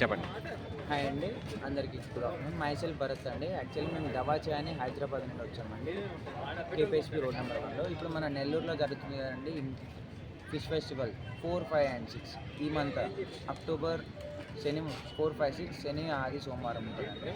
చెప్పండి. హాయ్ అండి అందరికీ గుడ్ ఆఫ్టర్నూన్. మైసెల్ భరత్ అండి. యాక్చువల్లీ మేము దవాచా అని హైదరాబాద్ నుండి వచ్చామండి. కేపీఎస్పీ రోడ్ నెంబర్ వన్లో. ఇప్పుడు మన నెల్లూరులో జరుగుతుంది కదండి fish festival four five and six ఈ మంత్ అక్టోబర్ శని ఫోర్ ఫైవ్ సిక్స్ శని ఆది సోమవారం ఉంటుందండి.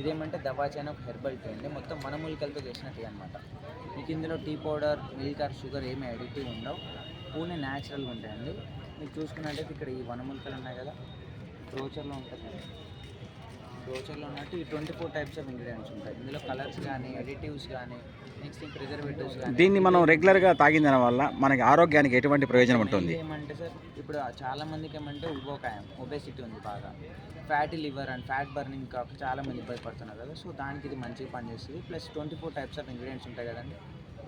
ఇదేమంటే దవాచా అని ఒక హెర్బల్ టీ అండి. మొత్తం మనమూలికలతో చేసిన టీ అనమాట మీకు ఇందులో tea powder milk or sugar ఏమి అడిటివ్ ఉండవు పూనే న్యాచురల్గా ఉంటాయండి. మీరు చూసుకున్నట్టయితే ఇక్కడ ఈ వనమూలికలు ఉన్నాయి కదా. బ్రోచర్లో ఉంటుంది. బ్రోచర్లో ఉన్నట్టు ఈ twenty four types of ingredients ఉంటాయి. ఇందులో కలర్స్ కానీ అడిటివ్స్ కానీ నెక్స్ట్ ప్రిజర్వేటివ్స్ కానీ దీన్ని మనం రెగ్యులర్గా తాగిన వల్ల మనకి ఆరోగ్యానికి ఎటువంటి ప్రయోజనం ఉంటుంది? ఏమంటే సార్ ఇప్పుడు చాలా మందికి ఏమంటే ఉబ్బోకాయం ఒబేసిటీ ఉంది బాగా. Fatty liver and fat burning కాక చాలా మంది ఇబ్బంది పడుతున్నారు కదా. సో దానికి ఇది మంచిగా పనిచేస్తుంది. Plus twenty four types of ingredients ఉంటాయి కదండి.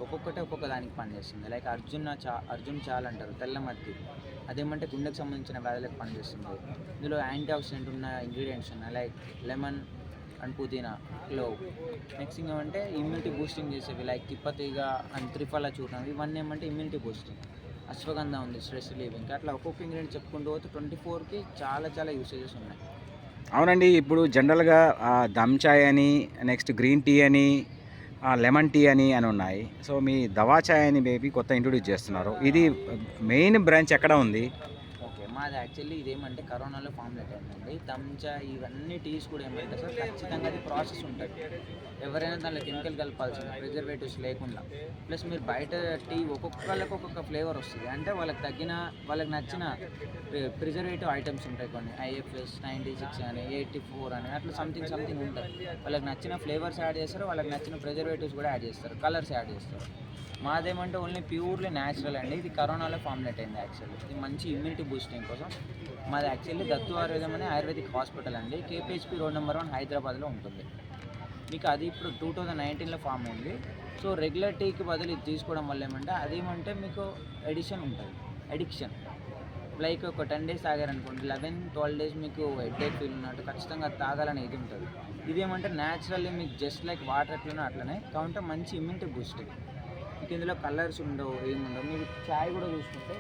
ఒక్కొక్కటి ఒక్కొక్క దానికి పనిచేస్తుంది లైక్ అర్జున్ చా అర్జున్ చాల్ అంటారు తెల్లమద్ది అదేమంటే గుండెకు సంబంధించిన వ్యాధులకు పనిచేస్తుంది ఇందులో యాంటీ ఆక్సిడెంట్ ఉన్న ఇంగ్రీడియంట్స్ ఉన్నాయి. లైక్ లెమన్ అండ్ పుదీనా క్లో నెక్స్ట్ ఏమంటే ఇమ్యూనిటీ బూస్టింగ్ చేసేవి లైక్ తిప్పతీగ అండ్ త్రిఫల చూడడం ఇవన్నీ ఏమంటే ఇమ్యూనిటీ బూస్టింగ్ అశ్వగంధ ఉంది స్ట్రెస్ రిలీవింగ్ అట్లా ఒక్కొక్క ఇంగ్రీడియంట్ చెప్పుకుంటూ పోతే ట్వంటీ ఫోర్కి చాలా చాలా యూసేజెస్ ఉన్నాయి. అవునండి ఇప్పుడు జనరల్గా దమ్ చాయ్ అని నెక్స్ట్ గ్రీన్ టీ అని లెమన్ టీ అని అని ఉన్నాయి. సో మీ దవా చాయ్ అని బేబీ కొత్త ఇంట్రొడ్యూస్ చేస్తున్నారు. ఇది మెయిన్ బ్రాంచ్ ఎక్కడ ఉంది? మాది యాక్చువల్లీ ఇదేమంటే కరోనాలో ఫామ్లెట్ అయిందండి తంచా ఇవన్నీ టీస్ కూడా ఏమంటే సార్. ఖచ్చితంగా అది ప్రాసెస్ ఉంటుంది. ఎవరైనా దాంట్లో కెమికల్ కలపాల్సిన ప్రిజర్వేటివ్స్ లేకుండా. ప్లస్ మీరు బయట టీ ఒక్కొక్కళ్ళకి ఒక్కొక్క ఫ్లేవర్ వస్తుంది. అంటే వాళ్ళకి తగ్గిన వాళ్ళకి నచ్చిన ప్రిజర్వేటివ్ ఐటమ్స్ ఉంటాయి కొన్ని. ఐఎఫ్ఎస్ నైంటీ సిక్స్ అని ఎయిటీ ఫోర్ అని అట్లా సంథింగ్ సంథింగ్ ఉంటాయి వాళ్ళకి నచ్చిన ఫ్లేవర్స్ యాడ్ చేస్తారు. వాళ్ళకి నచ్చిన ప్రిజర్వేటివ్స్ కూడా యాడ్ చేస్తారు. కలర్స్ యాడ్ చేస్తారు. మాదేమంటే ఓన్లీ ప్యూర్లీ న్యాచురల్ అండి. ఇది కరోనాలో ఫామ్లెట్ అయింది యాక్చువల్లీ ఇది మంచి ఇమ్యూనిటీ బూస్టింగ్ కోసం. మాది యాక్చువల్లీ దత్తు ఆయుర్వేదం అనే ఆయుర్వేదిక్ హాస్పిటల్ అండి. కేపీహెచ్పి రోడ్ నెంబర్ వన్ హైదరాబాద్లో ఉంటుంది. మీకు అది ఇప్పుడు టూ థౌజండ్ నైన్టీన్లో ఫామ్ అయింది. సో రెగ్యులర్ టీకి బదులు ఇది తీసుకోవడం వల్ల ఏమంటే అదేమంటే మీకు ఎడిషన్ ఉంటుంది. ఎడిక్షన్ లైక్ ఒక టెన్ డేస్ తాగారనుకోండి లెవెన్ ట్వెల్వ్ డేస్ మీకు హెడ్ఏక్ ఫీల్ ఉన్నట్టు ఖచ్చితంగా అది తాగాలని ఇది ఉంటుంది. ఇదేమంటే న్యాచురల్లీ మీకు జస్ట్ లైక్ వాటర్ ఎట్లనో అట్లనే కాబట్టి మంచి ఇమ్యూనిటీ బూస్ట్. మీకు ఇందులో కలర్స్ ఉండవు ఏముండవు. మీకు చాయ్ కూడా చూసుకుంటే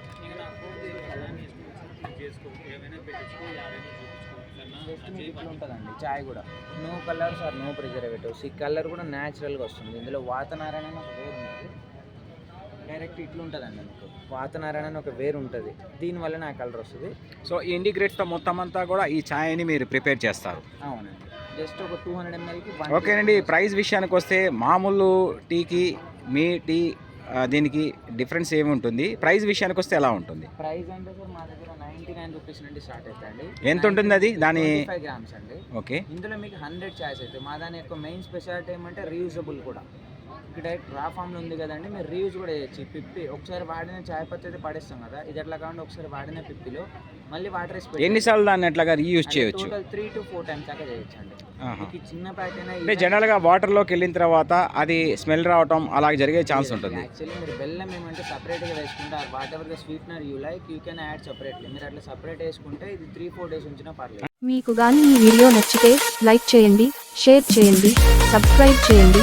ఉంటుందండి చాయ్ కూడా. No colours or no preservatives ఈ కలర్ కూడా న్యాచురల్గా వస్తుంది. ఇందులో వాతనారాయణ అని ఒక వేరు ఉంటుంది డైరెక్ట్ ఇట్లా ఉంటుందండి మీకు వాతనారాయణ అని ఒక వేరు ఉంటుంది. దీనివల్ల నా కలర్ వస్తుంది. సో ఈ ఇంటిగ్రేట్తో మొత్తం అంతా కూడా ఈ ఛాయ్ని మీరు ప్రిపేర్ చేస్తారు. అవునండి. జస్ట్ ఒక టూ హండ్రెడ్ ఎంఎల్కి ఓకేనండి ప్రైస్ విషయానికి వస్తే మామూలు టీకి మీ టీ దీనికి డిఫరెన్స్ ఏమి ఉంటుంది ప్రైస్ విషయానికి వస్తే ఎలా ఉంటుంది? ప్రైస్ అంటే సార్ మా దగ్గర నైంటీ నైన్ రూపీస్ నుండి స్టార్ట్ అవుతాయండి. ఎంత ఉంటుంది అది? దాని ఫైవ్ గ్రామ్స్ అండి. ఓకే. ఇందులో మీకు హండ్రెడ్ చాయ్స్ అవుతాయి మా దాని యొక్క మెయిన్ స్పెషాలిటీ ఏమంటే రీయూజబుల్ కూడా. ఇక్కడ డైరెక్ట్ రా ఫామ్లో ఉంది కదండి మీరు రీయూజ్ కూడా చేయొచ్చు. పిప్పి ఒకసారి వాడిన చాయ్ పత్తి అయితే పడేస్తాం కదా ఇది ఎట్లా కాకుండా ఒకసారి వాడిన పిప్పిలో మళ్ళీ వాటర్ వేసి ఎన్నిసార్లు దాన్ని అట్లాగా రీయూజ్ చేయొచ్చు? Total three to four times దాకా చేయొచ్చు అండి. మీకు చిన్న ప్యాక్ అయినా అంటే జనరల్గా వాటర్లోకి వెళ్ళిన తర్వాత అది స్మెల్ రావటం అలాగ జరిగే ఛాన్స్ ఉంటుంది. యాక్చువల్లీ మీరు బెల్లం ఏమంటే సపరేట్గా వేసుకుంటే whatever the sweetener you like you can add separately మీరు అట్లా సపరేట్ వేసుకుంటే ఇది త్రీ ఫోర్ డేస్ ఉంచినా పర్లేదు. మీకు గాని ఈ వీడియో నచ్చితే లైక్ చేయండి షేర్ చేయండి సబ్స్క్రైబ్ చేయండి.